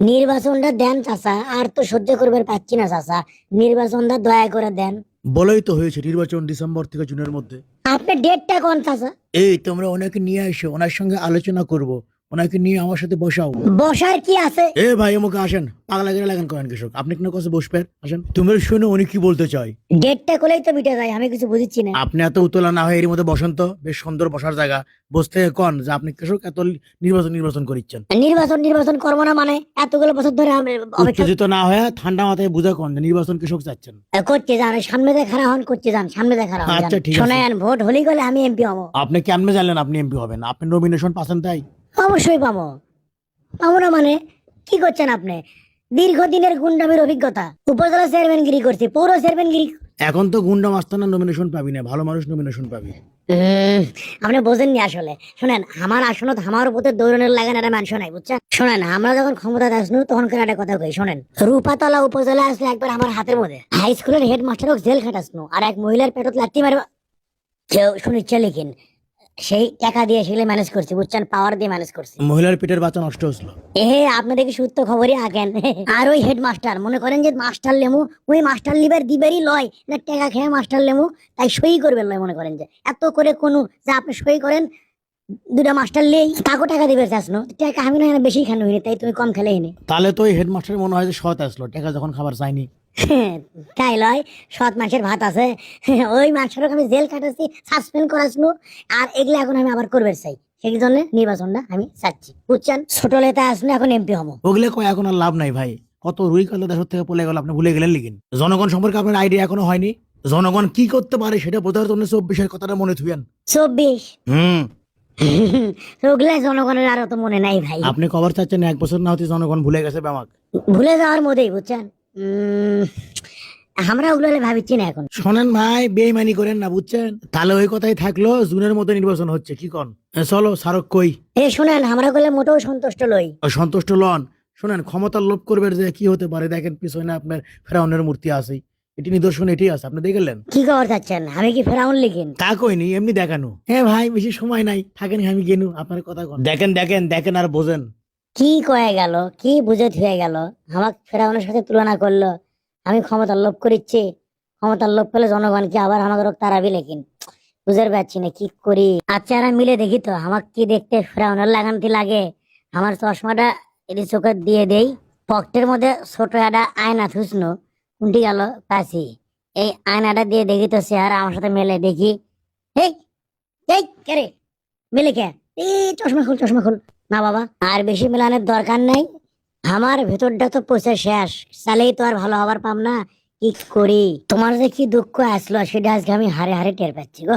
নির্বাচনটা দেন চাচা আর তো সহ্য করবার পাচ্ছি না চাচা। নির্বাচনটা দয়া করে দেন। বলেই তো হয়েছে নির্বাচন ডিসেম্বর থেকে জুনের মধ্যে। আপনি ডেটটা কোন চাচা? এই তোমরা ওনাকে নিয়ে এসো ওনার সঙ্গে আলোচনা করব। ওনাকে নিয়ে আমার সাথে বসাও। বসার কি আছে? এ ভাই আমাকে আসেন। পাগলা গেলে লাগান করেন কৃষক। আপনি কেন কাছে বসবেন? আসেন। তুমি শুনে উনি কি বলতে চাই ডেটটা করলেই তো মিটে যায় আমি কিছু বুঝছি না। আপনি এত উতলা না হয় এর মধ্যে বসন্ত বেশ সুন্দর বসার জায়গা। বসতে কন যে আপনি কৃষক এত নির্বাচন নির্বাচন করিচ্ছেন। নির্বাচন নির্বাচন করব না মানে? এতগুলো বছর ধরে আমি উত্তেজিত না হয়ে ঠান্ডা মাথায় বুঝা কন যে নির্বাচন কৃষক চাচ্ছেন। করতে যান সামনে দিয়ে খারাপ হন করতে যান সামনে দিয়ে খারাপ আচ্ছা, ঠিক আছে। শোনেন ভোট হলেই গেলে আমি এমপি হব। আপনি কেমনে জানলেন আপনি এমপি হবেন? আপনি নমিনেশন পাচ্ছেন তাই? অবশ্যই পাবো। পাবো না মানে কি করছেন আপনি? দীর্ঘদিনের গুন্ডামির অভিজ্ঞতা। উপজেলা চেয়ারম্যানগিরি করছি পৌর চেয়ারম্যানগিরি এখন তো গুন্ডা মাস্তানা নমিনেশন পাবি না ভালো মানুষ নমিনেশন পাবি। আপনি বোঝেননি আসলে। শোনেন আমার আসনত আমার উপরে দৌড়নের লাগান একটা মানুষ নাই বুঝছেন? শোনেন আমরা যখন ক্ষমতা আসনু তখন করে একটা কথা কই শোনেন। রূপাতলা উপজেলা আসলে একবার আমার হাতের মধ্যে। হাই স্কুলের হেডমাস্টার জেল খাটাসনু আর এক মহিলার পেটত লাত্তি মারবা কেউ শুনিচ্ছে লিখিন সেই টাকা দিয়ে সেগুলো ম্যানেজ করছি বুঝছেন? পাওয়ার দিয়ে ম্যানেজ করছি। মহিলার পেটের বাচ্চা নষ্ট হয়েছিল। এ আপনাদের কি সত্য খবরই আগেন আর ওই হেডমাস্টার মনে করেন যে মাস্টার লেমু ওই মাস্টার লিবার দিবেরই লয় না টাকা খেয়ে মাস্টার লেমু তাই সই করবেন লয় মনে করেন যে। এত করে কোনো যে আপনি সই করেন দুটা মাস্টার লেই তাকে টাকা দিবে চাসনো টাকা আমি না বেশি খানো হইনি তাই তুমি কম খেলে হিনি তাহলে তো ওই হেডমাস্টার মনে হয় যে সৎ আসলো টাকা যখন খাবার চাইনি তাই লয় সৎ মাসের ভাত আছে। ওই মাসের আমি জেল কাটাচ্ছি সাসপেন্ড আর এগুলো এখন আমি আবার করবে চাই। সেই জন্য নির্বাচনটা আমি চাচ্ছি। বুঝছেন? ছোট আসলে এখন এমপি হব। ওগুলো কয় এখন আর লাভ নাই ভাই। কত রুই কালো দেশের থেকে পলে গেল আপনি ভুলে গেলেন লিখিন জনগণ সম্পর্কে আপনার আইডিয়া এখনও হয়নি। জনগণ কি করতে পারে সেটা বোঝার জন্য চব্বিশের কথাটা মনে থুয়েন চব্বিশ? হুম। ওগুলা জনগণের আর তো মনে নাই ভাই। আপনি কভার চাচ্ছেন এক বছর না হতে জনগণ ভুলে গেছে ব্যামাক। ভুলে যাওয়ার মধ্যেই বুঝছেন? আমরা ওগুলো ভাবিছি না এখন। শোনেন ভাই বেইমানি করেন না বুঝছেন? তাহলে ওই কথাই থাকল জুনের মধ্যে নির্বাচন হচ্ছে কি কন? চলো সারক কই? এ শুনেন আমরা গুলো মোটেও সন্তুষ্ট লই সন্তুষ্ট লন শোনেন ক্ষমতার লোভ করবে যে কি হতে পারে দেখেন পিছনে আপনার ফেরাউনের মূর্তি আছে এটি নিদর্শন এটি আছে আপনি দেখলেন কি খবর চাচ্ছেন আমি কি ফেরাউন লিখিন? তা কইনি এমনি দেখানো। হ্যাঁ ভাই বেশি সময় নাই থাকেন আমি গেনু আপনার কথা দেখেন দেখেন দেখেন আর বোঝেন। কি কয়ে গেল? কি বুঝে থুয়ে গেল? আমাকে ফেরাউনের সাথে তুলনা করল। আমি ক্ষমতার লোভ করিচ্ছি। ক্ষমতার লোভ পেলে জনগণ কি আবার আমাকে রোগ তারাবি লেখিন বুঝতে পারছি না, কি করি? আচ্ছা আর মিলে দেখি তো, আমাকে কি দেখতে ফেরাউনের লাগানতি লাগে? আমার চশমাটা এটি চোখে দিয়ে দেই। পকেটের মধ্যে ছোট একটা আয়না থুসনো। কোনটি গেল? পাশি এই আয়নাটা দিয়ে দেখি তো চেহারা আমার সাথে মেলে দেখি। এই কে রে? মেলে কে? এই, চশমা খুল চশমা খুল। না বাবা, আর বেশি মেলানোর দরকার নাই। আমার ভেতরটা তো পচে শেষ। চালেই তো আর ভালো হবার পাম না। কি করি? তোমার যে কি দুঃখ আসলো, সেটা আজকে আমি হারে হারে টের পাচ্ছি গো।